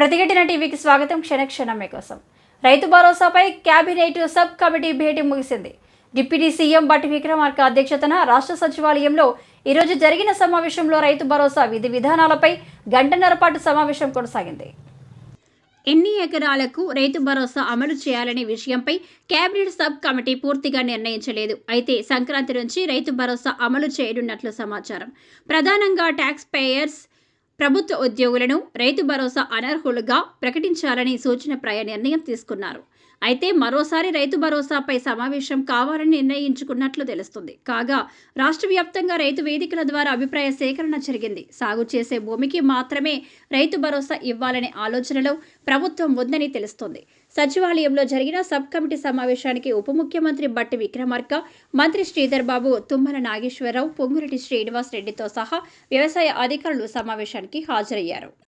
ప్రతిఘటన టీవీకి స్వాగతం క్షణక్షణం మీకోసం రైతు భరోసాపై కేబినెట్ సబ్ కమిటీ భేటీ ముగిసింది. డిప్యూటీ సీఎం బట్టి విక్రమార్క అధ్యక్షతన రాష్ట్ర సచివాలయంలో ఈరోజు జరిగిన సమావేశంలో రైతు భరోసా విధి విధానాలపై గంటన్నర పాటు సమావేశం కొనసాగింది. ఎన్ని ఎకరాలకు రైతు భరోసా అమలు చేయాలనే విషయంపై కేబినెట్ సబ్ కమిటీ పూర్తిగా నిర్ణయించలేదు. అయితే సంక్రాంతి నుంచి రైతు భరోసా అమలు చేయనున్నట్లు సమాచారం. ప్రధానంగా ట్యాక్స్ పేయర్స్ ప్రభుత్వ ఉద్యోగులను రైతు భరోసా అనర్హులుగా ప్రకటించాలని సూచనప్రాయ నిర్ణయం తీసుకున్నారు. అయితే మరోసారి రైతు భరోసాపై సమావేశం కావాలని నిర్ణయించుకున్నట్లు తెలుస్తుంది. కాగా రాష్ట్ర వ్యాప్తంగా రైతు వేదికల ద్వారా అభిప్రాయ సేకరణ జరిగింది. సాగు చేసే భూమికి మాత్రమే రైతు భరోసా ఇవ్వాలనే ఆలోచనలో ప్రభుత్వం ఉందని తెలుస్తోంది. సచివాలయంలో జరిగిన సబ్ కమిటీ సమావేశానికి ఉప ముఖ్యమంత్రి బట్టి విక్రమార్క మంత్రి శ్రీధర్ బాబు తుమ్మల నాగేశ్వరరావు పొంగురెడ్డి శ్రీనివాస్ రెడ్డితో సహా వ్యవసాయ అధికారులు సమావేశానికి హాజరయ్యారు.